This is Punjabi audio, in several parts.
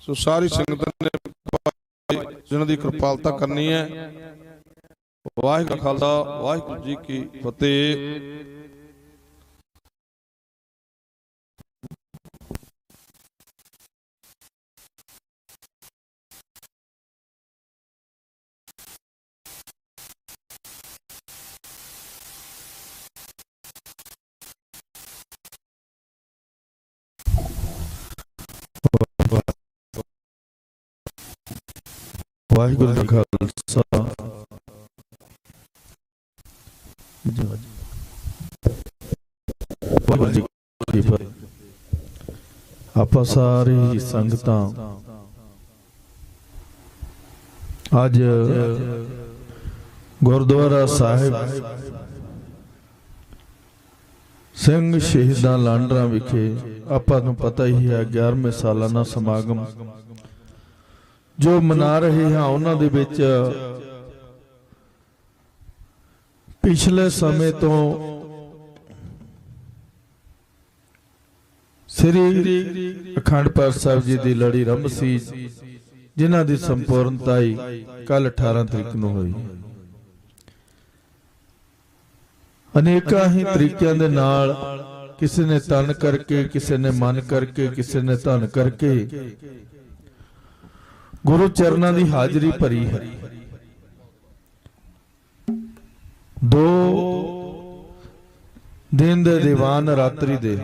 ਸੋ ਸਾਰੀ ਸੰਗਤ ਨੇ ਜਿਹਨਾਂ ਦੀ ਕਿਰਪਾਲਤਾ ਕਰਨੀ ਹੈ। ਵਾਹਿਗੁਰੂ ਖਾਲਸਾ, ਵਾਹਿਗੁਰੂ ਜੀ ਕੀ ਫਤਿਹ। ਵਾਹਿਗੁਰੂ ਜੀ ਕਾ ਖਾਲਸਾ। ਵਾਹਿਗੁਰੂ ਜੀ ਕੀ ਫਤਿਹ। ਆਪਾਂ ਸਾਰੇ ਸੰਗਤਾਂ ਅੱਜ ਗੁਰਦੁਆਰਾ ਸਾਹਿਬ ਸਿੰਘ ਸ਼ਹੀਦਾਂ ਲਾਂਡਰਾਂ ਵਿਖੇ ਆਪਾਂ ਨੂੰ ਪਤਾ ਹੀ ਹੈ 11ਵੇਂ ਸਾਲਾਨਾ ਸਮਾਗਮ ਜੋ ਮਨਾ ਰਹੇ ਹਾਂ ਉਹਨਾਂ ਦੇ ਵਿੱਚ, ਪਿਛਲੇ ਸਮੇਂ ਤੋਂ ਸ੍ਰੀ ਅਖੰਡ ਪਾਠ ਸਾਹਿਬ ਜੀ ਦੀ ਲੜੀ ਰੰਭ ਸੀ, ਜਿਨ੍ਹਾਂ ਦੀ ਸੰਪੂਰਨਤਾ ਹੀ ਕੱਲ 18 ਤਰੀਕ ਨੂੰ ਹੋਈ। ਅਨੇਕਾਂ ਹੀ ਤਰੀਕਿਆਂ ਦੇ ਨਾਲ ਕਿਸੇ ਨੇ ਤਨ ਕਰਕੇ, ਕਿਸੇ ਨੇ ਮਨ ਕਰਕੇ, ਕਿਸੇ ਨੇ ਧਨ ਕਰਕੇ ਗੁਰੂ ਚਰਨਾਂ ਦੀ ਹਾਜ਼ਰੀ ਭਰੀ ਹੈ। ਦੋ ਦਿਨ ਦੇ ਦੀਵਾਨ ਰਾਤਰੀ ਦੇ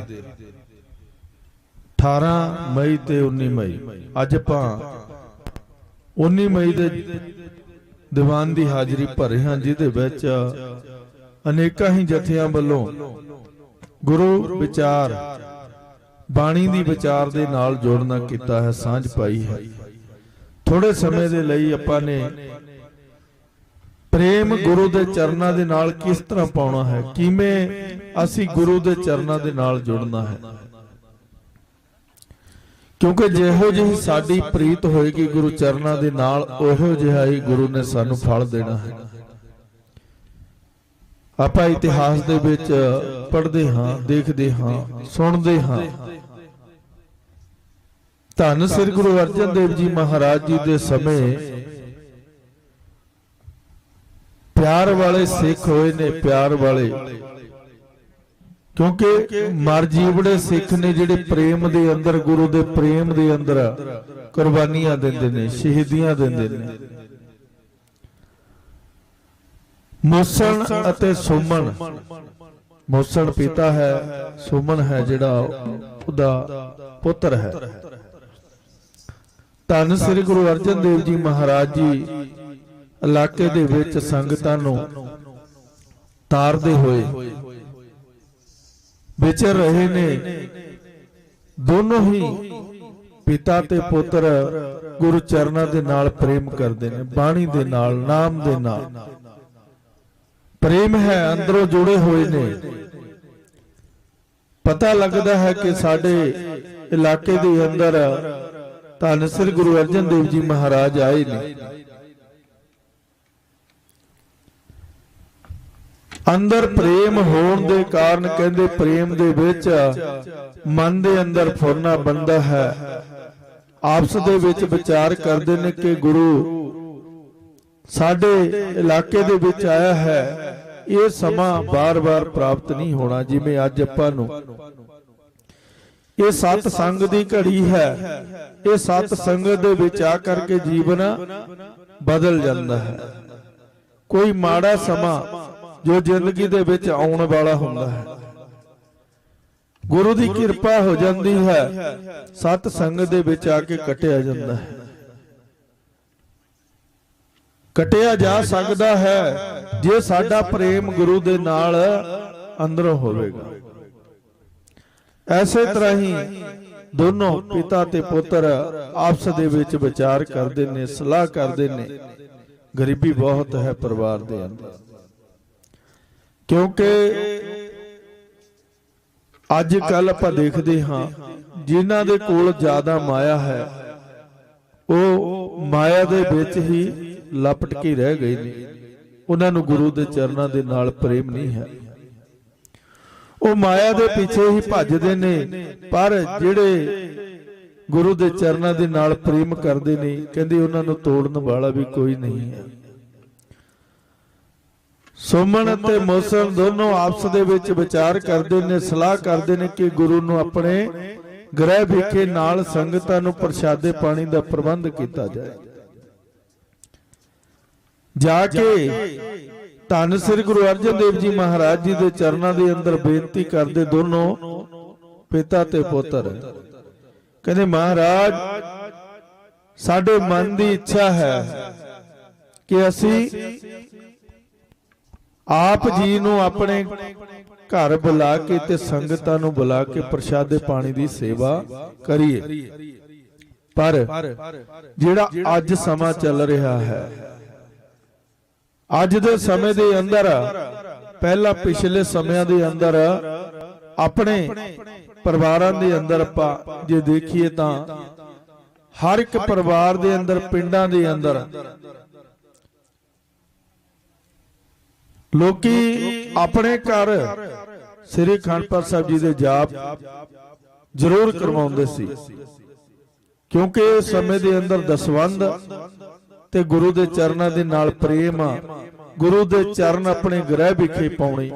18 ਮਈ ਤੇ 19 ਮਈ। ਅੱਜ ਆਪਾਂ 19 ਮਈ ਦੇ ਦੀਵਾਨ ਦੀ ਹਾਜ਼ਰੀ ਭਰੇ ਹਾਂ, ਜਿਹਦੇ ਵਿੱਚ ਅਨੇਕਾਂ ਹੀ ਜਥਿਆਂ ਵੱਲੋਂ ਗੁਰੂ ਵਿਚਾਰ, ਬਾਣੀ ਦੀ ਵਿਚਾਰ ਦੇ ਨਾਲ ਜੋੜਨਾ ਕੀਤਾ ਹੈ, ਸਾਂਝ ਪਾਈ ਹੈ। ਥੋੜੇ ਸਮੇਂ ਦੇ ਲਈ ਆਪਾਂ ਨੇ ਪ੍ਰੇਮ ਗੁਰੂ ਦੇ ਚਰਨਾਂ ਦੇ ਨਾਲ ਕਿਸ ਤਰ੍ਹਾਂ ਪਾਉਣਾ ਹੈ? ਕਿਵੇਂ ਅਸੀਂ ਗੁਰੂ ਦੇ ਚਰਨਾਂ ਦੇ ਨਾਲ ਜੁੜਨਾ ਹੈ? ਕਿਉਂਕਿ ਜਿਹੋ ਜਿਹੀ ਸਾਡੀ ਪ੍ਰੀਤ ਹੋਏਗੀ ਗੁਰੂ ਚਰਨਾਂ ਦੇ ਨਾਲ, ਉਹੋ ਜਿਹਾ ਹੀ ਗੁਰੂ ਨੇ ਸਾਨੂੰ ਫਲ ਦੇਣਾ ਹੈ। ਆਪਾਂ ਇਤਿਹਾਸ ਦੇ ਵਿੱਚ ਪੜ੍ਹਦੇ ਹਾਂ, ਦੇਖਦੇ ਹਾਂ, ਸੁਣਦੇ ਹਾਂ। ਧੰਨ ਸ੍ਰੀ ਗੁਰੂ ਅਰਜਨ ਦੇਵ ਜੀ ਮਹਾਰਾਜ ਜੀ ਦੇ ਸਮੇਂ ਪਿਆਰ ਵਾਲੇ ਸਿੱਖ ਹੋਏ ਨੇ ਪਿਆਰ ਵਾਲੇ। ਕਿਉਂਕਿ ਮਰ ਜੀਵੜੇ ਸਿੱਖ ਨੇ ਜਿਹੜੇ ਪ੍ਰੇਮ ਦੇ ਅੰਦਰ ਗੁਰੂ ਦੇ ਪ੍ਰੇਮ ਦੇ ਅੰਦਰ ਕੁਰਬਾਨੀਆਂ ਦਿੰਦੇ ਨੇ ਸ਼ਹੀਦੀਆਂ ਦਿੰਦੇ ਨੇ। ਮੋਸਣ ਅਤੇ ਸੁਮਨ। ਮੋਸਣ ਪਿਤਾ ਹੈ ਸੁਮਨ ਹੈ ਜਿਹੜਾ ਉਹਦਾ ਪੁੱਤਰ ਹੈ। ਧੰਨ ਸ੍ਰੀ ਗੁਰੂ ਅਰਜਨ ਦੇਵ ਜੀ ਮਹਾਰਾਜ ਜੀ ਇਲਾਕੇ ਦੇ ਵਿੱਚ ਸੰਗਤਾਂ ਨੂੰ ਤਾਰਦੇ ਹੋਏ ਵਿਚਰ ਰਹੇ ਨੇ। ਦੋਨੋਂ ਹੀ ਪਿਤਾ ਤੇ ਪੁੱਤਰ ਗੁਰੂ ਚਰਨਾਂ ਦੇ ਨਾਲ ਪ੍ਰੇਮ ਕਰਦੇ ਨੇ ਬਾਣੀ ਦੇ ਨਾਲ ਨਾਮ ਦੇ ਨਾਲ। ਪ੍ਰੇਮ ਹੈ ਅੰਦਰੋਂ ਜੁੜੇ ਹੋਏ ਨੇ। ਪਤਾ ਲੱਗਦਾ ਹੈ ਕਿ ਸਾਡੇ ਇਲਾਕੇ ਦੇ ਅੰਦਰ ਧੰਨ ਸ੍ਰੀ ਗੁਰੂ ਅਰਜਨ ਦੇਵ ਜੀ ਮਹਾਰਾਜ ਆਏ ਨੇ। ਅੰਦਰ ਪ੍ਰੇਮ ਹੋਣ ਦੇ ਕਾਰਨ ਕਹਿੰਦੇ ਪ੍ਰੇਮ ਦੇ ਵਿੱਚ ਮਨ ਦੇ ਅੰਦਰ ਫੁਰਨਾ ਬੰਦਾ ਹੈ। ਆਪਸ ਦੇ ਵਿੱਚ ਵਿਚਾਰ ਕਰਦੇ ਨੇ ਕਿ ਗੁਰੂ, ਸਾਡੇ ਇਲਾਕੇ ਦੇ ਵਿੱਚ ਆਇਆ ਹੈ। ਇਹ ਸਮਾਂ ਬਾਰ-ਬਾਰ ਪ੍ਰਾਪਤ ਨਹੀਂ ਹੋਣਾ ਜਿਵੇਂ ਅੱਜ ਆਪਾਂ ਨੂੰ। ਇਹ ਸਤ ਸੰਗ ਦੀ ਘੜੀ ਹੈ। ਇਹ ਸਤ ਸੰਗਤ ਦੇ ਵਿੱਚ ਆ ਕਰਕੇ ਜੀਵਨ ਬਦਲ ਜਾਂਦਾ ਹੈ। ਕੋਈ ਮਾੜਾ ਸਮਾਂ ਜੋ ਜ਼ਿੰਦਗੀ ਦੇ ਵਿੱਚ ਆਉਣ ਵਾਲਾ ਹੁੰਦਾ ਹੈ। ਗੁਰੂ ਦੀ ਕਿਰਪਾ ਹੋ ਜਾਂਦੀ ਹੈ। ਸਤ ਸੰਗਤ ਦੇ ਵਿੱਚ ਆ ਕੇ ਕਟਿਆ ਜਾਂਦਾ ਹੈ। ਕਟਿਆ ਜਾ ਸਕਦਾ ਹੈ। ਜੇ ਸਾਡਾ ਪ੍ਰੇਮ ਗੁਰੂ ਦੇ ਨਾਲ ਅੰਦਰੋਂ ਹੋਵੇਗਾ। ਐਸੇ ਤਰ੍ਹਾਂ ਹੀ ਦੋਨੋਂ ਪਿਤਾ ਤੇ ਪੁੱਤਰ ਆਪਸ ਦੇ ਵਿੱਚ ਵਿਚਾਰ ਕਰਦੇ ਨੇ, ਸਲਾਹ ਕਰਦੇ ਨੇ। ਗਰੀਬੀ ਬਹੁਤ ਹੈ ਪਰਿਵਾਰ ਦੇ ਅੰਦਰ। ਕਿਉਂਕਿ ਅੱਜ ਕੱਲ ਆਪਾਂ ਦੇਖਦੇ ਹਾਂ, ਜਿਨ੍ਹਾਂ ਦੇ ਕੋਲ ਜ਼ਿਆਦਾ ਮਾਇਆ ਹੈ, ਉਹ ਮਾਇਆ ਦੇ ਵਿੱਚ ਹੀ ਲਪਟ ਕੇ ਰਹਿ ਗਏ ਨੇ। ਉਹਨਾਂ ਨੂੰ ਗੁਰੂ ਦੇ ਚਰਨਾਂ ਦੇ ਨਾਲ ਪ੍ਰੇਮ ਨਹੀਂ ਹੈ। ਉਹ ਮਾਇਆ ਦੇ ਪਿੱਛੇ ਹੀ ਭੱਜਦੇ ਨੇ ਪਰ ਜਿਹੜੇ ਗੁਰੂ ਦੇ ਚਰਨਾਂ ਦੇ ਨਾਲ ਪ੍ਰੇਮ ਕਰਦੇ ਨੇ ਕਹਿੰਦੇ ਉਹਨਾਂ ਨੂੰ ਤੋੜਨ ਵਾਲਾ ਵੀ ਕੋਈ ਨਹੀਂ ਹੈ। ਸੁਮਨ ਅਤੇ ਮੋਸਨ ਦੋਨੋਂ ਆਪਸ ਦੇ ਵਿੱਚ ਵਿਚਾਰ ਕਰਦੇ ਨੇ ਸਲਾਹ ਕਰਦੇ ਨੇ ਕਿ ਗੁਰੂ ਨੂੰ ਆਪਣੇ ਗ੍ਰਹਿ ਵਿਖੇ ਨਾਲ ਸੰਗਤਾਂ ਨੂੰ ਪ੍ਰਸ਼ਾਦੇ ਪਾਣੀ ਦਾ ਪ੍ਰਬੰਧ ਕੀਤਾ ਜਾਏ। ਜਾ ਕੇ ਧੰਨ ਸ੍ਰੀ ਗੁਰੂ ਅਰਜਨ ਦੇਵ ਜੀ ਮਹਾਰਾਜ ਜੀ ਦੇ ਚਰਨਾਂ ਦੇ ਅੰਦਰ ਬੇਨਤੀ ਕਰਦੇ ਦੋਨੋਂ ਪਿਤਾ ਤੇ ਪੁੱਤਰ। ਕਹਿੰਦੇ, ਮਹਾਰਾਜ, ਸਾਡੇ ਮਨ ਦੀ ਇੱਛਾ ਹੈ ਕਿ ਅਸੀਂ ਆਪ ਜੀ ਨੂੰ ਆਪਣੇ ਘਰ ਬੁਲਾ ਕੇ ਤੇ ਸੰਗਤਾਂ ਨੂੰ ਬੁਲਾ ਕੇ ਪ੍ਰਸ਼ਾਦੇ ਪਾਣੀ ਦੀ ਸੇਵਾ ਕਰੀਏ। ਪਰ ਜਿਹੜਾ ਅੱਜ ਸਮਾਂ ਚੱਲ ਰਿਹਾ ਹੈ ਅੱਜ ਦੇ ਸਮੇਂ ਦੇ ਅੰਦਰ ਪਹਿਲਾਂ ਪਿਛਲੇ ਸਮਿਆਂ ਦੇ ਅੰਦਰ ਆਪਣੇ ਪਰਿਵਾਰਾਂ ਦੇ ਅੰਦਰ ਆਪਾਂ ਜੇ ਦੇਖੀਏ ਤਾਂ ਹਰ ਇੱਕ ਪਰਿਵਾਰ ਦੇ ਅੰਦਰ ਪਿੰਡਾਂ ਦੇ ਅੰਦਰ ਲੋਕੀ ਆਪਣੇ ਘਰ ਸ੍ਰੀ ਖੰਡਪਾਲ ਸਾਹਿਬ ਜੀ ਦੇ ਜਾਪ ਜ਼ਰੂਰ ਕਰਵਾਉਂਦੇ ਸੀ। ਕਿਉਂਕਿ ਇਸ ਸਮੇਂ ਦੇ ਅੰਦਰ ਦਸਵੰਦ ਤੇ ਗੁਰੂ ਦੇ ਚਰਨਾਂ ਦੇ ਨਾਲ ਪ੍ਰੇਮ ਗੁਰੂ ਦੇ ਚਰਨ ਆਪਣੇ ਗ੍ਰਹਿ ਵਿਖੇ ਪਾਉਣੇ।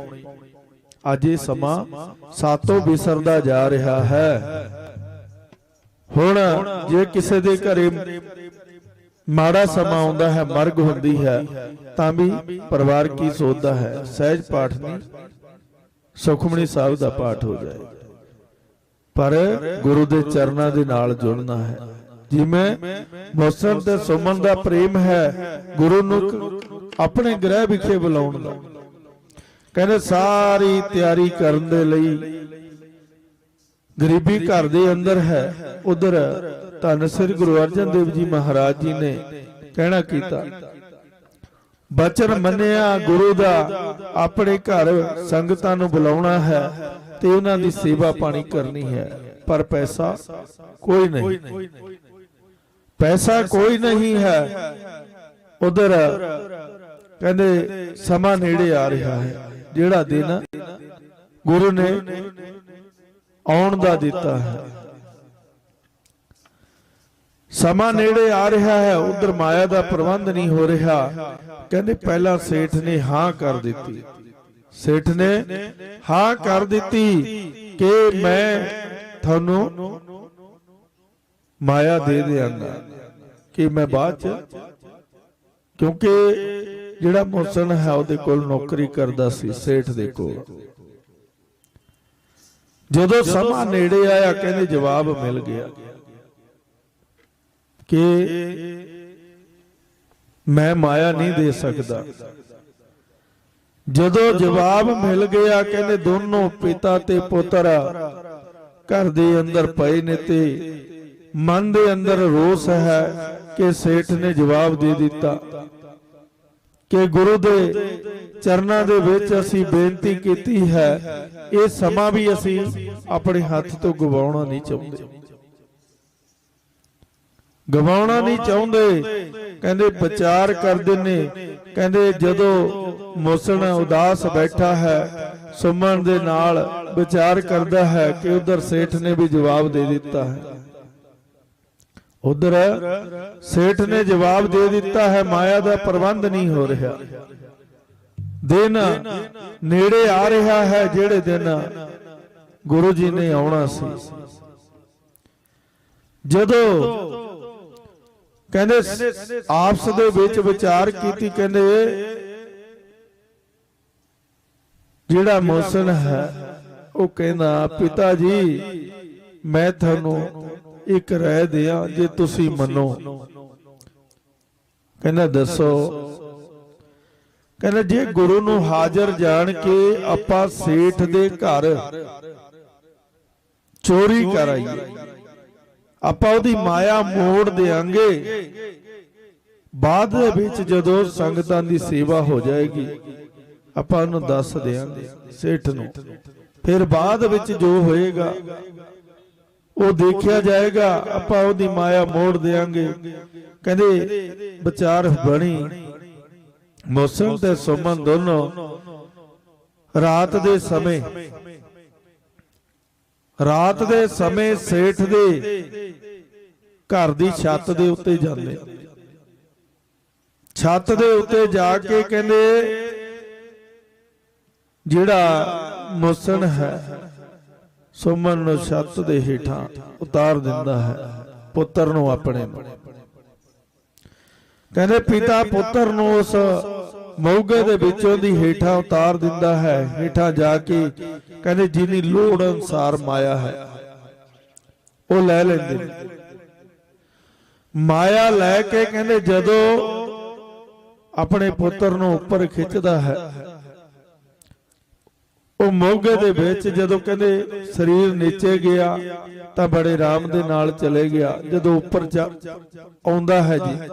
ਅੱਜ ਇਹ ਸਮਾਂ ਸਾਤੋਂ ਵਿਸਰਦਾ ਜਾ ਰਿਹਾ ਹੈ। ਹੁਣ ਜੇ ਕਿਸੇ ਦੇ ਘਰੇ ਮਾੜਾ ਸਮਾਂ ਆਉਂਦਾ ਹੈ, ਮਰਗ ਹੁੰਦੀ ਹੈ, ਤਾਂ ਵੀ ਪਰਿਵਾਰ ਕੀ ਸੋਚਦਾ ਹੈ? ਸਹਿਜ ਪਾਠ ਨਹੀਂ ਸੁਖਮਣੀ ਸਾਹਿਬ ਦਾ ਪਾਠ ਹੋ ਜਾਏ। ਪਰ ਗੁਰੂ ਦੇ ਚਰਨਾਂ ਦੇ ਨਾਲ ਜੁੜਨਾ ਹੈ। ਜਿਵੇਂ ਮੌਸਮ ਤੇ ਸੁਮਨ ਦਾ ਪ੍ਰੇਮ ਹੈ, ਗੁਰੂ ਨੂੰ ਆਪਣੇ ਗ੍ਰਹਿ ਵਿਖੇ ਬੁਲਾਉਣ ਦਾ। ਕਹਿੰਦੇ ਸਾਰੀ ਤਿਆਰੀ ਕਰਨ ਦੇ ਲਈ ਗਰੀਬੀ ਘਰ ਦੇ ਅੰਦਰ ਹੈ, ਉਧਰ ਧੰਨ ਸ੍ਰੀ ਗੁਰੂ ਅਰਜਨ ਦੇਵ ਜੀ ਮਹਾਰਾਜ ਜੀ ਨੇ ਕਹਿਣਾ ਕੀਤਾ, ਬਚਨ ਮੰਨਿਆ ਗੁਰੂ ਦਾ ਆਪਣੇ ਘਰ ਸੰਗਤਾਂ ਨੂੰ ਬੁਲਾਉਣਾ ਹੈ ਤੇ ਉਹਨਾਂ ਦੀ ਸੇਵਾ ਪਾਣੀ ਕਰਨੀ ਹੈ, ਪਰ ਪੈਸਾ ਕੋਈ ਨਹੀਂ। ਪੈਸਾ ਕੋਈ ਨਹੀਂ ਹੈ। ਉਧਰ ਕਹਿੰਦੇ ਸਮਾਂ ਨੇੜੇ ਆ ਰਿਹਾ ਹੈ। ਜਿਹੜਾ ਦਿਨ ਗੁਰੂ ਨੇ ਆਉਣ ਦਾ ਦਿੱਤਾ ਹੈ। ਸਮਾਂ ਨੇੜੇ ਆ ਰਿਹਾ ਹੈ। ਉਧਰ ਮਾਇਆ ਦਾ ਪ੍ਰਬੰਧ ਨਹੀਂ ਹੋ ਰਿਹਾ। ਕਹਿੰਦੇ ਪਹਿਲਾਂ ਸੇਠ ਨੇ ਹਾਂ ਕਰ ਦਿੱਤੀ। ਸੇਠ ਨੇ ਹਾਂ ਕਰ ਦਿੱਤੀ ਕਿ ਮੈਂ ਤੁਹਾਨੂੰ ਮਾਇਆ ਦੇ ਦਿਆਂਗਾ ਕਿ ਮੈਂ ਬਾਅਦ ਚ, ਕਿਉਂਕਿ ਜਿਹੜਾ ਮੋਸਨ ਹੈ ਉਹਦੇ ਕੋਲ ਨੌਕਰੀ ਕਰਦਾ ਸੀ, ਸੇਠ ਦੇ ਕੋਲ। ਜਦੋਂ ਸਮਾਂ ਨੇੜੇ ਆਇਆ, ਕਹਿੰਦੇ ਜਵਾਬ ਮਿਲ ਗਿਆ ਕਿ ਮੈਂ ਮਾਇਆ ਨਹੀਂ ਦੇ ਸਕਦਾ। ਜਦੋਂ ਜਵਾਬ ਮਿਲ ਗਿਆ, ਕਹਿੰਦੇ ਦੋਨੋਂ ਪਿਤਾ ਤੇ ਪੁੱਤਰ ਘਰ ਦੇ ਅੰਦਰ ਪਏ ਨੇ ਤੇ ਮਨ ਦੇ ਅੰਦਰ ਰੋਸ ਹੈ ਕਿ ਸੇਠ ਨੇ ਜਵਾਬ ਦੇ ਦਿੱਤਾ ਕਿ ਗੁਰੂ ਦੇ ਚਰਨਾਂ ਦੇ ਵਿੱਚ ਅਸੀਂ ਬੇਨਤੀ ਕੀਤੀ ਹੈ, ਇਹ ਸਮਾਂ ਵੀ ਅਸੀਂ ਆਪਣੇ ਹੱਥ ਤੋਂ ਗਵਾਉਣਾ ਨਹੀਂ ਚਾਹੁੰਦੇ। ਗਵਾਉਣਾ ਨਹੀਂ ਚਾਹੁੰਦੇ। ਕਹਿੰਦੇ ਵਿਚਾਰ ਕਰਦੇ ਨੇ। ਕਹਿੰਦੇ ਜਦੋਂ ਮੋਸਣ ਉਦਾਸ ਬੈਠਾ ਹੈ, ਸੁਮਨ ਦੇ ਨਾਲ ਵਿਚਾਰ ਕਰਦਾ ਹੈ ਕਿ ਉਧਰ ਸੇਠ ਨੇ ਵੀ ਜਵਾਬ ਦੇ ਦਿੱਤਾ ਹੈ। ਉਧਰ ਸੇਠ ਨੇ ਜਵਾਬ ਦੇ ਦਿੱਤਾ ਹੈ, ਮਾਇਆ ਦਾ ਪ੍ਰਬੰਧ ਨਹੀਂ ਹੋ ਰਿਹਾ। ਦਿਨ ਨੇੜੇ ਆ ਰਿਹਾ ਹੈ, ਜਿਹੜੇ ਦਿਨ ਗੁਰੂ ਜੀ ਨੇ ਆਉਣਾ ਸੀ। ਜਦੋਂ ਕਹਿੰਦੇ ਆਪਸ ਦੇ ਵਿੱਚ ਵਿਚਾਰ ਕੀਤੀ, ਕਹਿੰਦੇ ਜਿਹੜਾ ਮੌਸਮ ਹੈ, ਉਹ ਕਹਿੰਦਾ, ਪਿਤਾ ਜੀ, ਮੈਂ ਤੁਹਾਨੂੰ ਇੱਕ ਰਹਿ ਦਿਆਂ ਜੇ ਤੁਸੀਂ ਮੰਨੋ। ਕਹਿੰਦਾ, ਦੱਸੋ। ਕਹਿੰਦਾ, ਜੇ ਗੁਰੂ ਨੂੰ ਹਾਜ਼ਰ ਜਾਣ ਕੇ ਆਪਾਂ ਸੇਠ ਦੇ ਘਰ ਚੋਰੀ ਕਰਾਈਏ, ਆਪਾਂ ਉਹਦੀ ਮਾਇਆ ਮੋੜ ਦੇਾਂਗੇ ਬਾਅਦ ਦੇ ਵਿੱਚ ਜਦੋਂ ਸੰਗਤਾਂ ਦੀ ਸੇਵਾ ਹੋ ਜਾਏਗੀ, ਆਪਾਂ ਉਹਨੂੰ ਦੱਸ ਦੇਾਂਗੇ ਸੇਠ ਨੂੰ। ਫਿਰ ਬਾਅਦ ਵਿੱਚ ਜੋ ਹੋਏਗਾ ਉਹ ਦੇਖਿਆ ਜਾਏਗਾ ਆਪਾਂ ਉਹਦੀ ਮਾਇਆ ਮੋੜ ਦੇਾਂਗੇ। ਕਹਿੰਦੇ ਵਿਚਾਰ ਬਣੀ। ਮੌਸਮ ਤੇ ਸੁਮਨ ਦੋਨੋਂ। ਰਾਤ ਦੇ ਸਮੇਂ। ਰਾਤ ਦੇ ਸਮੇਂ ਸੇਠ ਦੇ ਘਰ ਦੀ ਛੱਤ ਦੇ ਉੱਤੇ ਜਾਂਦੇ। ਛੱਤ ਦੇ ਉੱਤੇ ਜਾ ਕੇ ਕਹਿੰਦੇ ਜਿਹੜਾ ਮੁਸਨ ਹੈ ਸੁਮਨ ਨੂੰ ਛੱਤ ਦੇ ਹੇਠਾਂ ਉਤਾਰ ਦਿੰਦਾ ਹੈ, ਪੁੱਤਰ ਨੂੰ ਆਪਣੇ ਕਹਿੰਦੇ, ਪਿਤਾ, ਪੁੱਤਰ ਨੂੰ ਉਸ ਮੌਗੇ ਦੇ ਵਿੱਚੋਂ ਦੀ ਹੇਠਾਂ ਉਤਾਰ ਦਿੰਦਾ ਹੈ, ਹੇਠਾਂ ਜਾ ਕੇ ਕਹਿੰਦੇ, ਜਿਨੀ ਲੋੜ ਅਨਸਾਰ ਮਾਇਆ ਹੈ, ਉਹ ਲੈ ਲੈਂਦੇ ਨੇ। ਮਾਇਆ ਲੈ ਕੇ ਕਹਿੰਦੇ, ਜਦੋਂ ਆਪਣੇ ਪੁੱਤਰ ਨੂੰ ਉੱਪਰ ਖਿੱਚਦਾ ਹੈ ਉਹ ਮੋਗੇ ਦੇ ਵਿੱਚ ਜਦੋਂ ਕਹਿੰਦੇ ਸਰੀਰ ਨੀਚੇ ਗਿਆ ਤਾਂ ਬੜੇ ਆਰਾਮ ਦੇ ਨਾਲ ਚਲੇ ਗਿਆ। ਜਦੋਂ ਉੱਪਰ ਆਉਂਦਾ ਹੈ ਜੀ।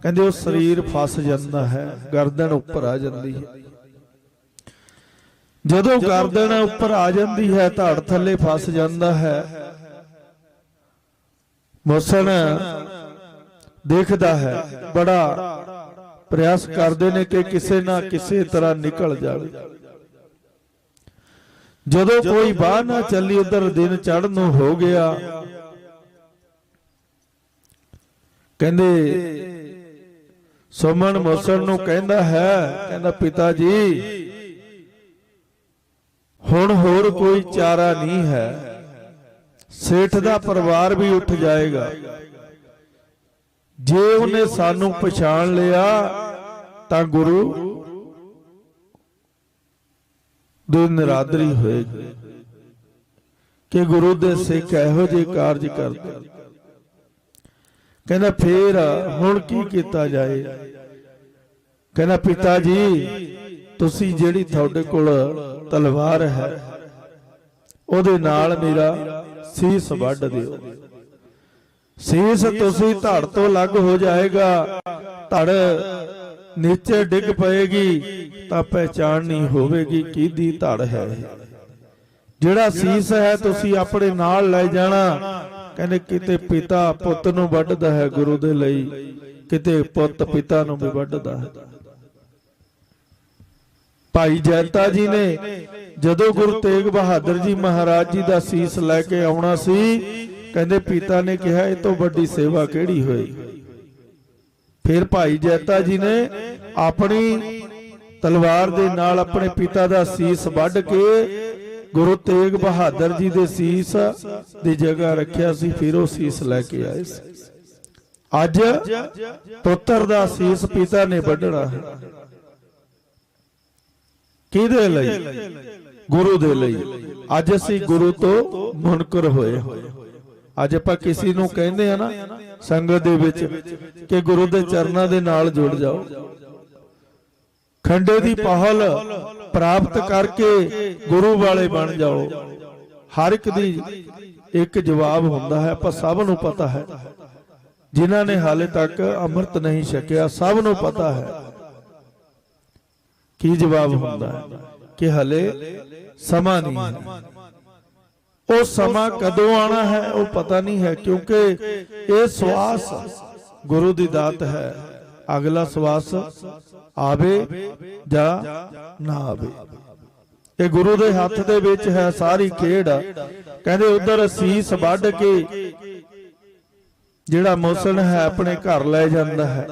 ਕਹਿੰਦੇ ਉਹ ਸਰੀਰ ਫਸ ਜਾਂਦਾ ਹੈ ਗਰਦਨ ਉੱਪਰ ਆ ਜਾਂਦੀ ਹੈ। ਜਦੋਂ ਗਰਦਨ ਉੱਪਰ ਆ ਜਾਂਦੀ ਹੈ ਧੜ ਥੱਲੇ ਫਸ ਜਾਂਦਾ ਹੈ। ਮੁਸਨ ਦੇਖਦਾ ਹੈ ਬੜਾ ਪ੍ਰਯਾਸ ਕਰਦੇ ਨੇ ਕਿ ਕਿਸੇ ਨਾ ਕਿਸੇ ਤਰ੍ਹਾਂ ਨਿਕਲ ਜਾਵੇ। ਜਦੋਂ ਕੋਈ ਬਾਹਰ ਨਾ ਚੱਲੀ ਉਧਰ ਦਿਨ ਚੜ੍ਹਨ ਨੂੰ ਹੋ ਗਿਆ। ਕਹਿੰਦੇ ਸੁਮਨ ਮੁਸਨ ਨੂੰ ਕਹਿੰਦਾ ਹੈ ਕਹਿੰਦਾ ਪਿਤਾ ਜੀ ਹੁਣ ਹੋਰ ਕੋਈ ਚਾਰਾ ਨਹੀਂ ਹੈ। ਸੇਠ ਦਾ ਪਰਿਵਾਰ ਵੀ ਉੱਠ ਜਾਏਗਾ। ਜੇ ਉਹਨੇ ਸਾਨੂੰ ਪਛਾਣ ਲਿਆ ਤਾਂ ਗੁਰੂ ਦੇ ਨਿਰਾਦਰੀ ਹੋਏਗੀ। ਕਿ ਗੁਰੂ ਦੇ ਸਿੱਖ ਇਹੋ ਜਿਹੇ ਕਾਰਜ ਕਰਦੇ। ਕਹਿੰਦਾ, ਫੇਰ ਹੁਣ ਕੀ ਕੀਤਾ ਜਾਏ? ਕਹਿੰਦਾ, ਪਿਤਾ ਜੀ, ਤੁਸੀਂ ਜਿਹੜੀ ਤੁਹਾਡੇ ਕੋਲ ਤਲਵਾਰ ਹੈ, ਉਹਦੇ ਨਾਲ ਮੇਰਾ ਸੀਸ ਵੱਢ ਦਿਓ। ਸੀਸ ਤੁਸੀਂ ਧੜ ਤੋਂ ਲੱਗ ਹੋ ਜਾਏਗਾ। ਧੜ ਨੀਚੇ ਡਿੱਗ ਪਏਗੀ, ਤਾਂ ਪਹਿਚਾਣ ਨਹੀਂ ਹੋਵੇਗੀ ਕਿਹਦੀ ਧੜ ਹੈ। ਜਿਹੜਾ ਸੀਸ ਹੈ, ਤੁਸੀਂ ਆਪਣੇ ਨਾਲ ਲੈ ਜਾਣਾ। ਕਹਿੰਦੇ ਕਿਤੇ ਪਿਤਾ ਪੁੱਤ ਨੂੰ ਵੱਢਦਾ ਹੈ ਗੁਰੂ ਦੇ ਲਈ, ਕਿਤੇ ਪੁੱਤ ਪਿਤਾ ਨੂੰ ਵੀ ਵੱਢਦਾ ਹੈ। ਭਾਈ ਜੈਤਾ ਜੀ ਨੇ ਜਦੋਂ ਗੁਰੂ ਤੇਗ ਬਹਾਦਰ ਜੀ ਮਹਾਰਾਜ ਜੀ ਦਾ ਸੀਸ ਲੈ ਕੇ ਆਉਣਾ ਸੀ, ਕਹਿੰਦੇ ਪਿਤਾ ਨੇ ਕਿਹਾ, ਇਹ ਤੋਂ ਵੱਡੀ ਸੇਵਾ ਕਿਹੜੀ ਹੋਈ ਫਿਰ ਭਾਈ ਜੈਤਾ ਜੀ ਨੇ ਆਪਣੀ ਤਲਵਾਰ ਦੇ ਨਾਲ ਆਪਣੇ ਪਿਤਾ ਦਾ ਸੀਸ ਵੱਢ ਕੇ ਗੁਰੂ ਤੇਗ ਬਹਾਦਰ ਜੀ ਦੇ ਸੀਸ ਦੀ ਜਗ੍ਹਾ ਰੱਖਿਆ ਸੀ, ਫਿਰ ਉਹ ਸੀਸ ਲੈ ਕੇ ਆਏ ਸੀ। ਅੱਜ ਪੁੱਤਰ ਦਾ ਸੀਸ ਪਿਤਾ ਨੇ ਵੱਢਣਾ ਹੈ। ਕਿਹਦੇ ਲਈ? ਗੁਰੂ ਦੇ ਲਈ। ਅੱਜ ਅਸੀਂ ਗੁਰੂ ਤੋਂ ਮੁਨਕਰ ਹੋਏ ਹੋਏ ਅੱਜ ਆਪਾਂ ਕਿਸੇ ਨੂੰ ਕਹਿੰਦੇ ਆ ਨਾ ਸੰਗਤ ਦੇ ਵਿੱਚ ਕਿ ਗੁਰੂ ਦੇ ਚਰਨਾਂ ਦੇ ਨਾਲ ਜੁੜ ਜਾਓ। ਖੰਡੇ ਦੀ ਪਹਲ ਪ੍ਰਾਪਤ ਕਰਕੇ ਗੁਰੂ ਵਾਲੇ ਬਣ ਜਾਓ। ਹਰ ਇੱਕ ਦੀ ਇੱਕ ਜਵਾਬ ਹੁੰਦਾ ਹੈ ਪਰ ਸਭ ਨੂੰ ਪਤਾ ਹੈ। ਜਿਨ੍ਹਾਂ ਨੇ ਹਾਲੇ ਤੱਕ ਅੰਮ੍ਰਿਤ ਨਹੀਂ ਛਕਿਆ ਸਭ ਨੂੰ ਪਤਾ ਹੈ ਕੀ ਜਵਾਬ ਹੁੰਦਾ ਹੈ। ਕਿ ਹਲੇ ਸਮਾਂ ਨਹੀਂ ਹੈ। ਉਹ ਸਮਾਂ ਕਦੋਂ ਆਣਾ ਹੈ ਉਹ ਪਤਾ ਨਹੀਂ ਹੈ, ਕਿਉਂਕਿ ਇਹ ਸਵਾਸ ਗੁਰੂ ਦੀ ਦਾਤ ਹੈ। ਅਗਲਾ ਸਵਾਸ ਆਵੇ ਜਾਂ ਨਾ ਆਵੇ। ਇਹ ਗੁਰੂ ਦੇ ਹੱਥ ਦੇ ਵਿੱਚ ਹੈ ਸਾਰੀ ਖੇਡ। ਕਹਿੰਦੇ ਉਧਰ ਸੀਸ ਵੱਢ ਕੇ ਜਿਹੜਾ ਮੌਸਮ ਹੈ ਆਪਣੇ ਘਰ ਲੈ ਜਾਂਦਾ ਹੈ।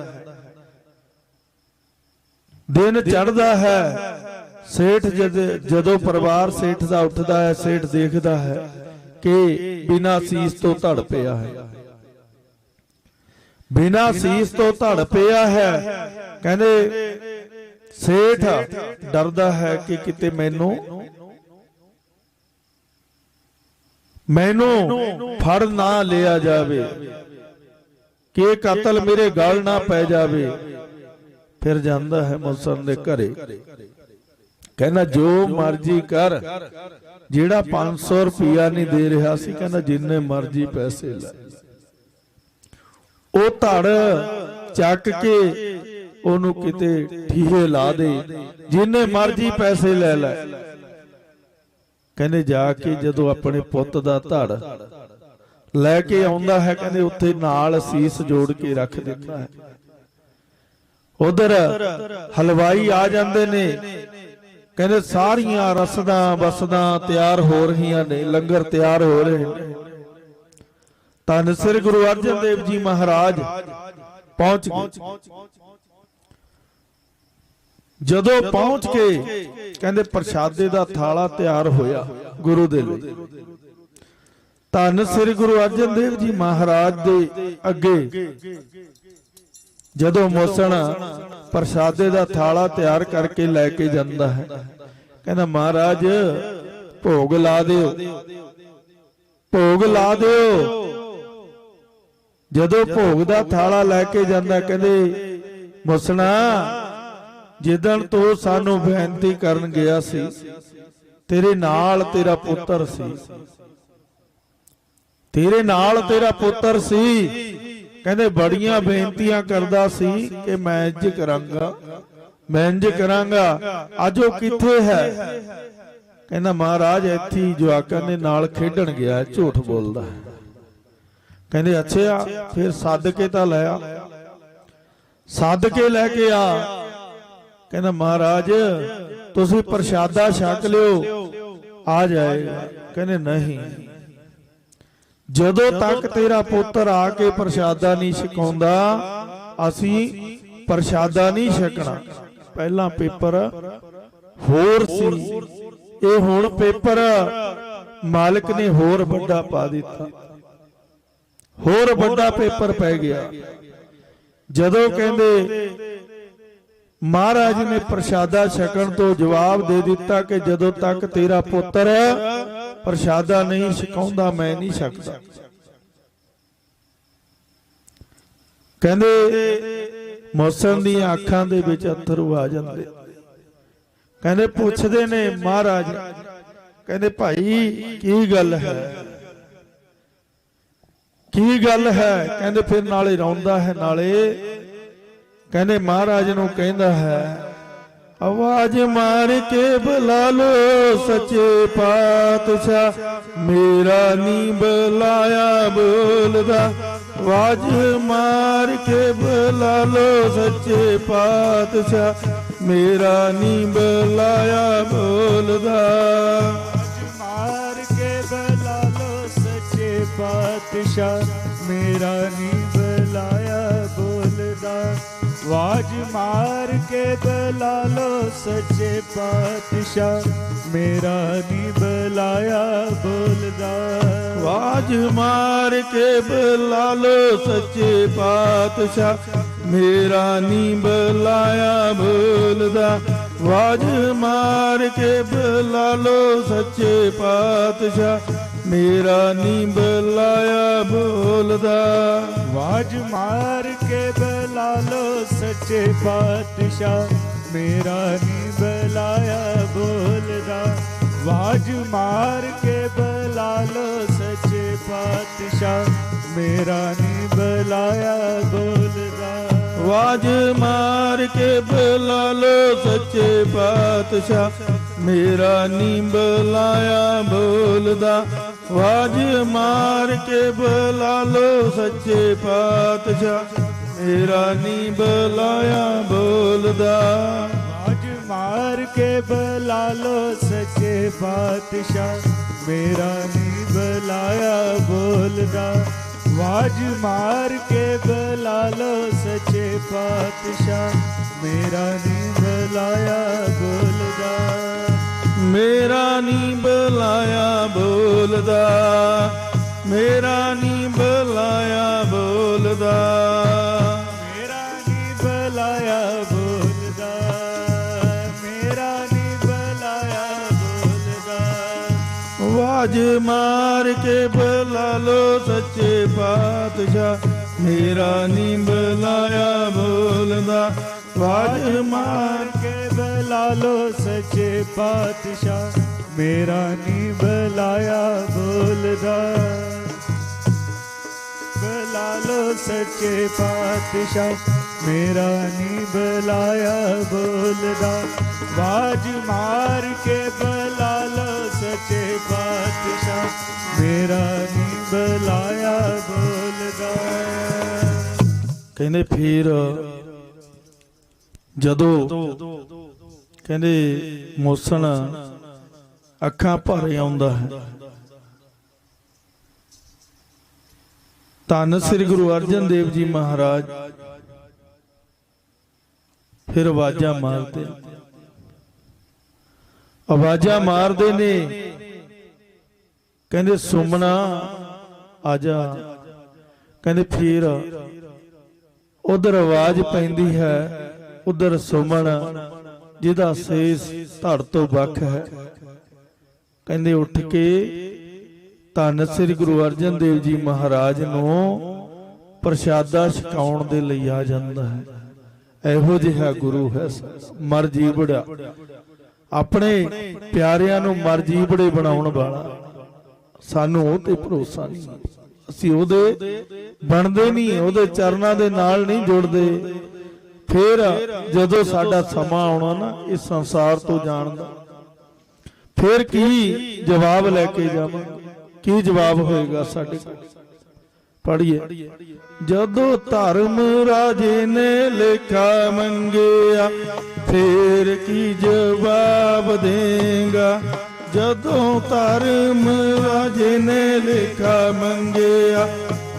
ਦਿਨ ਚੜਦਾ ਹੈ। ਸੇਠ ਜਦ- ਜਦੋਂ ਪਰਿਵਾਰ ਸੇਠ ਦਾ ਉੱਠਦਾ ਹੈ, ਸੇਠ ਦੇਖਦਾ ਹੈ ਕਿ ਬਿਨਾ ਸੀਸ ਤੋਂ ਧੜ ਪਿਆ ਹੈ। ਬਿਨਾ ਸੀਸ ਤੋਂ ਧੜ ਪਿਆ ਹੈ। ਕਹਿੰਦੇ, ਸੇਠ, ਡਰਦਾ ਹੈ ਕਿ ਕਿਤੇ ਮੈਨੂੰ ਮੈਨੂੰ ਫੜ ਨਾ ਲਿਆ ਜਾਵੇ, ਕਿ ਇਹ ਕਤਲ ਮੇਰੇ ਗਲ ਨਾ ਪੈ ਜਾਵੇ। ਫਿਰ ਜਾਂਦਾ ਹੈ ਮੁਸਲਮਾਨ ਦੇ ਘਰੇ। ਕਹਿੰਦਾ, ਜੋ ਮਰਜ਼ੀ ਕਰ। ਜਿਹੜਾ 500 ਰੁਪਿਆ ਨਹੀਂ ਦੇ ਰਿਹਾ ਸੀ, ਕਹਿੰਦਾ, ਜਿੰਨੇ ਮਰਜ਼ੀ ਪੈਸੇ ਲੈ। ਉਹ ਧੜ ਚੱਕ ਕੇ ਉਹਨੂੰ ਕਿਤੇ ਠੀਹੇ ਲਾ ਦੇ, ਜਿੰਨੇ ਮਰਜ਼ੀ ਪੈਸੇ ਲੈ ਲੈ। ਕਹਿੰਦੇ, ਜਾ ਕੇ ਜਦੋਂ ਆਪਣੇ ਪੁੱਤ ਦਾ ਧੜ ਲੈ ਕੇ ਆਉਂਦਾ ਹੈ, ਕਹਿੰਦੇ, ਉੱਥੇ ਨਾਲ ਸੀਸ ਜੋੜ ਕੇ ਰੱਖ ਦਿੰਦਾ ਹੈ। ਉਧਰ ਹਲਵਾਈ ਆ ਜਾਂਦੇ ਨੇ। ਕਹਿੰਦੇ ਸਾਰੀਆਂ ਰਸਦਾਂ ਬਸਦਾਂ ਤਿਆਰ ਹੋ ਰਹੀਆਂ ਨੇ, ਲੰਗਰ ਤਿਆਰ ਹੋ ਰਹੇ ਨੇ। ਧੰਨ ਸ੍ਰੀ ਗੁਰੂ ਅਰਜਨ ਦੇਵ ਜੀ ਮਹਾਰਾਜ ਪਹੁੰਚ ਗਏ। ਜਦੋਂ ਪਹੁੰਚ ਕੇ ਕਹਿੰਦੇ ਪ੍ਰਸ਼ਾਦੇ ਦਾ ਥਾਲਾ ਤਿਆਰ ਹੋਇਆ ਗੁਰੂ ਦੇ ਲਈ। ਧੰਨ ਸ੍ਰੀ ਗੁਰੂ ਅਰਜਨ ਦੇਵ ਜੀ ਮਹਾਰਾਜ ਦੇ ਅੱਗੇ ਜਦੋਂ ਮੋਸਣ ਪ੍ਰਸ਼ਾਦੇ ਦਾ ਥਾਲਾ ਤਿਆਰ ਕਰਕੇ ਲੈ ਕੇ ਜਾਂਦਾ ਹੈ। ਕਹਿੰਦਾ, ਮਹਾਰਾਜ, ਭੋਗ ਲਾ ਦਿਓ। ਭੋਗ ਲਾ ਦਿਓ। ਜਦੋਂ ਭੋਗ ਦਾ ਥਾਲਾ ਲੈ ਕੇ ਜਾਂਦਾ ਕਹਿੰਦੇ, ਮੁਸਣਾ, ਜਿੱਦਣ ਤੂੰ ਸਾਨੂੰ ਬੇਨਤੀ ਕਰਨ ਗਿਆ ਸੀ, ਤੇਰੇ ਨਾਲ ਤੇਰਾ ਪੁੱਤਰ ਸੀ। ਤੇਰੇ ਨਾਲ ਤੇਰਾ ਪੁੱਤਰ ਸੀ। ਕਹਿੰਦੇ ਬੜੀਆਂ ਬੇਨਤੀਆਂ ਕਰਦਾ ਸੀ ਕਿ ਮੈਂ ਇੰਜ ਕਰਾਂਗਾ, ਮੈਂ ਇੰਜ ਕਰਾਂਗਾ। ਅੱਜ ਉਹ ਕਿੱਥੇ ਹੈ? ਕਹਿੰਦਾ ਮਹਾਰਾਜ, ਇੱਥੇ ਜਵਾਕਾਂ ਦੇ ਨਾਲ ਖੇਡਣ ਗਿਆ, ਝੂਠ ਬੋਲਦਾ। ਹੈ ਕਹਿੰਦੇ ਅੱਛਾ, ਫਿਰ ਸੱਦ ਕੇ ਤਾਂ ਲੈ ਆ। ਸੱਦ ਕੇ ਲੈ ਕੇ ਆ। ਕਹਿੰਦਾ ਮਹਾਰਾਜ, ਤੁਸੀਂ ਪ੍ਰਸ਼ਾਦਾ ਛਕ ਲਿਓ, ਆ ਜਾਏਗਾ। ਕਹਿੰਦੇ ਨਹੀਂ। ਜਦੋਂ ਤੱਕ ਤੇਰਾ ਪੁੱਤਰ ਆ ਕੇ ਪ੍ਰਸ਼ਾਦਾ ਨਹੀਂ ਛਕਾਉਂਦਾ ਅਸੀਂ ਪ੍ਰਸ਼ਾਦਾ ਨਹੀਂ ਛਕਣਾ। ਪਹਿਲਾਂ ਪੇਪਰ ਹੋਰ ਸੀ। ਇਹ ਹੁਣ ਪੇਪਰ। ਮਾਲਕ ਨੇ ਹੋਰ ਵੱਡਾ ਪਾ ਦਿੱਤਾ। ਹੋਰ ਵੱਡਾ ਪੇਪਰ ਪੈ ਗਿਆ। ਜਦੋਂ ਕਹਿੰਦੇ ਮਹਾਰਾਜ ਨੇ ਪ੍ਰਸ਼ਾਦਾ ਛਕਣ ਤੋਂ ਜਵਾਬ ਦੇ ਦਿੱਤਾ ਕਿ ਜਦੋਂ ਤੱਕ ਤੇਰਾ ਪੁੱਤਰ ਪ੍ਰਸ਼ਾਦਾ ਨਹੀਂ ਛਕਾਉਂਦਾ ਮੈਂ ਨਹੀਂ ਛਕਦਾ ਕਹਿੰਦੇ, ਮੌਸਮ ਦੀਆਂ ਅੱਖਾਂ ਦੇ ਵਿੱਚ ਅਥਰੂ ਆ ਜਾਂਦੇ। ਕਹਿੰਦੇ, ਪੁੱਛਦੇ ਨੇ, ਮਹਾਰਾਜ, ਕਹਿੰਦੇ, ਭਾਈ, ਕੀ ਗੱਲ ਹੈ? ਕੀ ਗੱਲ ਹੈ? ਕਹਿੰਦੇ, ਫਿਰ ਨਾਲੇ ਰੌਂਦਾ ਹੈ, ਨਾਲੇ। ਕਹਿੰਦੇ, ਮਹਾਰਾਜ ਨੂੰ ਕਹਿੰਦਾ ਹੈ ਆਵਾਜ਼ ਮਾਰ ਕੇ ਬੁਲਾ ਲੋ ਸੱਚੇ ਪਾਤਸ਼ਾਹ। ਮੇਰਾ ਨੀ ਬੁਲਾਇਆ ਬੋਲਦਾ। ਆਵਾਜ਼ ਮਾਰ ਕੇ ਬੁਲਾ ਲੋ ਸੱਚੇ ਪਾਤਸ਼ਾਹ। ਮੇਰਾ ਨੀ ਬੁਲਾਇਆ ਬੋਲਦਾ। ਮਾਰ ਕੇ ਬੁਲਾ ਲੋ ਸੱਚੇ ਪਾਤਸ਼ਾਹ। ਮੇਰਾ ਨੀ ਬੁਲਾਇਆ ਬੋਲਦਾ। ਵਾਜ ਮਾਰ ਕੇ ਬੁਲਾ ਲੋ ਸੱਚੇ ਪਾਤਸ਼ਾਹ ਮੇਰਾ ਨੀ ਬੁਲਾਇਆ ਬੋਲਦਾ ਵਾਜ ਮਾਰ ਕੇ ਬੁਲਾ ਲੋ ਸੱਚੇ ਪਾਤਸ਼ਾਹ ਮੇਰਾ ਨੀ ਬੁਲਾਇਆ ਬੋਲਦਾ ਵਾਜ਼ ਮਾਰ ਕੇ ਬੁਲਾ ਲੋ ਸੱਚੇ ਪਾਤਸ਼ਾਹ ਮੇਰਾ ਨੀ ਬੁਲਾਇਆ ਬੋਲਦਾ। ਵਾਜ ਮਾਰ ਕੇ ਬੁਲਾ ਲੋ ਸੱਚੇ ਪਾਤਸ਼ਾਹ ਮੇਰਾ ਨੀ ਬੁਲਾਇਆ ਬੋਲਦਾ। ਵਾਜ ਮਾਰ ਕੇ ਬੁਲਾ ਲੋ ਸੱਚੇ ਪਾਤਸ਼ਾਹ ਮੇਰਾ ਨੀ ਬੁਲਾਇਆ ਬੋਲਦਾ। ਆਵਾਜ਼ ਮਾਰ ਕੇ ਬੁਲਾ ਲੋ ਸੱਚੇ ਪਾਤਸ਼ਾਹ ਮੇਰਾ ਨੀ ਬੁਲਾਇਆ ਬੋਲਦਾ। ਵਾਜ ਮਾਰ ਕੇ ਬੁਲਾ ਲੋ ਸੱਚੇ ਪਾਤਸ਼ਾਹ, ਮੇਰਾ ਨੀ ਬੁਲਾਇਆ ਬੋਲਦਾ। ਵਾਜ ਮਾਰ ਕੇ ਬੁਲਾ ਲੋ ਸੱਚੇ ਪਾਤਸ਼ਾਹ, ਮੇਰਾ ਨੀ ਬੁਲਾਇਆ ਬੋਲਦਾ। ਵਾਜ ਮਾਰ ਕੇ ਬੁਲਾ ਲੋ ਸੱਚੇ ਪਾਤਸ਼ਾਹ, ਮੇਰਾ ਨੀ ਬੁਲਾਇਆ ਬੋਲਦਾ। ਮੇਰਾ ਨੀ ਬੁਲਾਇਆ ਬੋਲਦਾ, ਮੇਰਾ ਨੀ ਬੁਲਾਇਆ ਬੋਲਦਾ। ਮੇਰਾ ਨੀ ਬੁਲਾਇਆ ਬੋਲਦਾ, ਮੇਰਾ ਨੀ ਬੁਲਾਇਆ ਬੋਲਦਾ। ਵਾਜ ਮਾਰ ਕੇ ਬੁਲਾ ਲੋ ਸੱਚੇ ਪਾਤਸ਼ਾਹ, ਮੇਰਾ ਨੀ ਬੁਲਾਇਆ ਬੋਲਦਾ ਆਵਾਜ਼ ਮਾਰ ਕੇ ਬੁਲਾ ਸੱਚੇ ਪਾਤਸ਼ਾਹ। ਮੇਰਾ ਨੀ ਬੁਲਾਇਆ ਬੋਲਦਾ। ਬੁਲਾ ਸੱਚੇ ਪਾਤਸ਼ਾਹ, ਮੇਰਾ ਨੀ ਬੁਲਾਇਆ ਬੋਲਦਾ। ਬਾਜ ਮਾਰ ਕੇ ਬੁਲਾ ਲੋ ਸੱਚੇ ਪਾਤਸ਼ਾਹ, ਮੇਰਾ ਨੀ ਬੁਲਾਇਆ ਬੋਲਦਾ। ਕਹਿੰਦੇ, ਫਿਰ ਜਦੋਂ ਕਹਿੰਦੇ ਮੋਸਣ ਅੱਖਾਂ ਭਰ ਆਉਂਦਾ ਹੈ। ਧੰਨ ਸ੍ਰੀ ਗੁਰੂ ਅਰਜਨ ਦੇਵ ਜੀ ਮਹਾਰਾਜ। ਫਿਰ ਆਵਾਜ਼ਾਂ ਮਾਰਦੇ ਆਵਾਜ਼ਾਂ ਮਾਰਦੇ ਨੇ। ਕਹਿੰਦੇ ਸੁਮਨਾ ਆਜਾ। ਕਹਿੰਦੇ ਫਿਰ ਉਧਰ ਆਵਾਜ਼ ਪੈਂਦੀ ਹੈ। ਉਧਰ ਸੁਮਣ ਜਿਹਦਾ ਸੇਸ ਧੜ ਤੋਂ ਵੱਖ ਹੈ। ਕਹਿੰਦੇ ਉੱਠ ਕੇ ਧੰਨ ਸ੍ਰੀ ਗੁਰੂ ਅਰਜਨ ਦੇਵ ਜੀ ਮਹਾਰਾਜ ਨੂੰ ਪ੍ਰਸ਼ਾਦਾ ਛਕਾਉਣ ਦੇ ਲਈ ਆ ਜਾਂਦਾ ਹੈ। ਇਹੋ ਜਿਹਾ ਗੁਰੂ ਹੈ ਮਰ ਜੀਵੜਾ। ਆਪਣੇ ਪਿਆਰਿਆਂ ਨੂੰ ਮਰ ਜੀਵੜੇ ਬਣਾਉਣ ਵਾਲਾ। ਸਾਨੂੰ ਉਹ ਤੇ ਭਰੋਸਾ ਨਹੀਂ। ਅਸੀਂ ਉਹਦੇ ਬਣਦੇ ਨਹੀਂ, ਉਹਦੇ ਚਰਨਾਂ ਦੇ ਨਾਲ ਨਹੀਂ ਜੁੜਦੇ। ਫਿਰ ਜਦੋਂ ਸਾਡਾ ਸਮਾਂ ਆਉਣਾ ਨਾ ਇਸ ਸੰਸਾਰ ਤੋਂ ਜਾਣ ਦਾ। ਫਿਰ ਕੀ ਜਵਾਬ ਲੈ ਕੇ ਜਾਵਾਂਗੇ ਕੀ ਜਵਾਬ ਹੋਏਗਾ ਸਾਡੇ ਕੋਲ? ਪੜ੍ਹੀਏ। ਜਦੋਂ ਧਰਮ ਰਾਜੇ ਨੇ ਲੇਖਾ ਮੰਗਿਆ ਫੇਰ ਕੀ ਜਵਾਬ ਦੇਗਾ? ਜਦੋਂ ਧਰਮ ਰਾਜੇ ਨੇ ਲੇਖਾ ਮੰਗਿਆ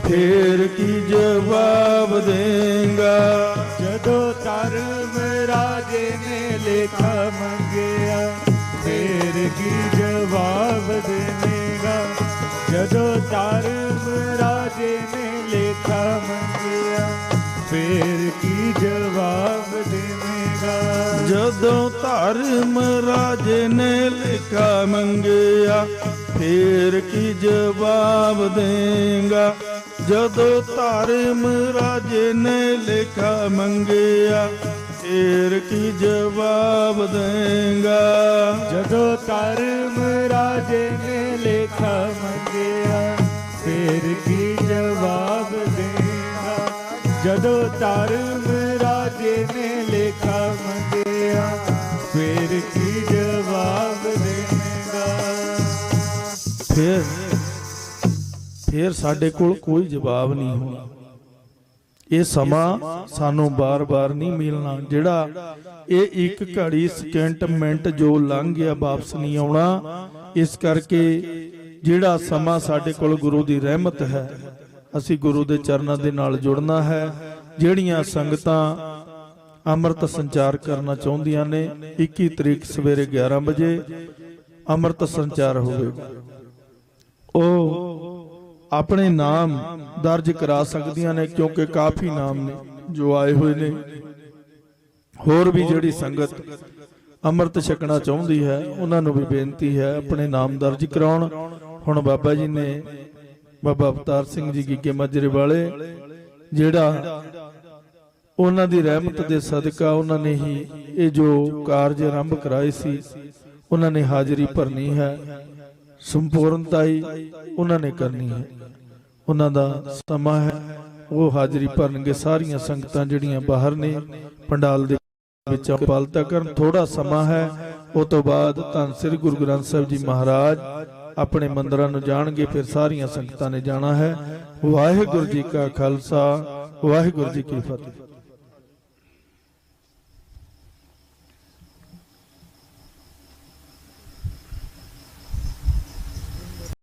ਫੇਰ ਕੀ ਜਵਾਬ ਦੇਗਾ? ਜਦੋਂ ਧਰਮ ਰਾਜੇ ਨੇ ਲੇਖਾ ਮੰਗਿਆ। ਫੇਰ ਕੀ ਜਵਾਬ ਦੇਵੇਗਾ? ਜਦੋਂ ਧਰਮ ਰਾਜੇ ਨੇ ਲੇਖਾ ਮੰਗਿਆ, ਫੇਰ ਕੀ ਜਵਾਬ ਦੇਵੇਗਾ? ਜਦੋਂ ਧਰਮ ਰਾਜੇ ਨੇ ਲੇਖਾ ਮੰਗਿਆ, ਫੇਰ ਕੀ ਜਵਾਬ ਦੇਗਾ ਜਦੋਂ ਧਰਮ ਰਾਜੇ ਨੇ ਲੇਖਾ ਮੰਗਿਆ, ਫੇਰ ਕੀ ਜਵਾਬ ਦੇਗਾ? ਜਦੋਂ ਧਰਮ ਰਾਜੇ ਨੇ ਲੇਖਾ ਮੰਗਿਆ, ਫੇਰ ਕੀ ਜਵਾਬ ਦੇਗਾ? ਜਦੋਂ ਧਰਮ ਫਿਰ ਸਾਡੇ ਕੋਲ ਕੋਈ ਜਵਾਬ ਨਹੀਂ ਹੋਣਾ। ਇਹ ਸਮਾਂ ਸਾਨੂੰ ਬਾਰ-ਬਾਰ ਨਹੀਂ ਮਿਲਣਾ, ਜਿਹੜਾ ਇਹ ਇੱਕ ਘੜੀ ਸਕਿੰਟ ਮਿੰਟ ਜੋ ਲੰਘ ਗਿਆ ਵਾਪਸ ਨਹੀਂ ਆਉਣਾ, ਇਸ ਕਰਕੇ ਜਿਹੜਾ ਸਮਾਂ ਸਾਡੇ ਕੋਲ ਗੁਰੂ ਦੀ ਰਹਿਮਤ ਹੈ, ਅਸੀਂ ਗੁਰੂ ਦੇ ਚਰਨਾਂ ਦੇ ਨਾਲ ਜੁੜਨਾ ਹੈ, ਜਿਹੜੀਆਂ ਸੰਗਤਾਂ ਅੰਮ੍ਰਿਤ ਸੰਚਾਰ ਕਰਨਾ ਚਾਹੁੰਦੀਆਂ ਨੇ 21 ਤਰੀਕ ਸਵੇਰੇ 11 ਵਜੇ ਅੰਮ੍ਰਿਤ ਸੰਚਾਰ ਹੋਵੇਗਾ। ਉਹ ਆਪਣੇ ਨਾਮ ਦਰਜ ਕਰਾ ਸਕਦੀਆਂ ਨੇ, ਕਿਉਂਕਿ ਕਾਫੀ ਨਾਮ ਨੇ ਜੋ ਆਏ ਹੋਏ ਨੇ। ਹੋਰ ਵੀ ਜਿਹੜੀ ਸੰਗਤ ਅੰਮ੍ਰਿਤ ਛਕਣਾ ਚਾਹੁੰਦੀ ਹੈ, ਉਹਨਾਂ ਨੂੰ ਵੀ ਬੇਨਤੀ ਹੈ ਆਪਣੇ ਨਾਮ ਦਰਜ ਕਰਾਉਣ। ਹੁਣ ਬਾਬਾ ਜੀ ਨੇ ਬਾਬਾ ਅਵਤਾਰ ਸਿੰਘ ਜੀ ਗਿੱਗੇ ਮਾਜਰੇ ਵਾਲੇ, ਜਿਹੜਾ ਉਹਨਾਂ ਦੀ ਰਹਿਮਤ ਦੇ ਸਦਕਾ ਉਹਨਾਂ ਨੇ ਹੀ ਇਹ ਜੋ ਕਾਰਜ ਆਰੰਭ ਕਰਾਏ ਸੀ, ਉਹਨਾਂ ਨੇ ਹਾਜ਼ਰੀ ਭਰਨੀ ਹੈ, ਸੰਪੂਰਨਤਾ ਹੀ ਉਹਨਾਂ ਨੇ ਕਰਨੀ ਹੈ। ਉਹਨਾਂ ਦਾ ਸਮਾਂ ਹੈ। ਉਹ ਹਾਜ਼ਰੀ ਭਰਨਗੇ ਸਾਰੀਆਂ ਸੰਗਤਾਂ ਜਿਹੜੀਆਂ ਬਾਹਰ ਨੇ। ਪੰਡਾਲ ਦੇ ਵਿੱਚ ਪਾਲਤਾ ਕਰਨ ਥੋੜਾ ਸਮਾਂ ਹੈ। ਉਸ ਤੋਂ ਬਾਅਦ ਧੰਨ ਸ੍ਰੀ ਗੁਰੂ ਗ੍ਰੰਥ ਸਾਹਿਬ ਜੀ ਮਹਾਰਾਜ ਆਪਣੇ ਮੰਦਰਾਂ ਨੂੰ ਜਾਣਗੇ, ਫਿਰ ਸਾਰੀਆਂ ਸੰਗਤਾਂ ਨੇ ਜਾਣਾ ਹੈ। ਵਾਹਿਗੁਰੂ ਜੀ ਕਾ ਖਾਲਸਾ, ਵਾਹਿਗੁਰੂ ਜੀ ਕੀ ਫਤਿਹ।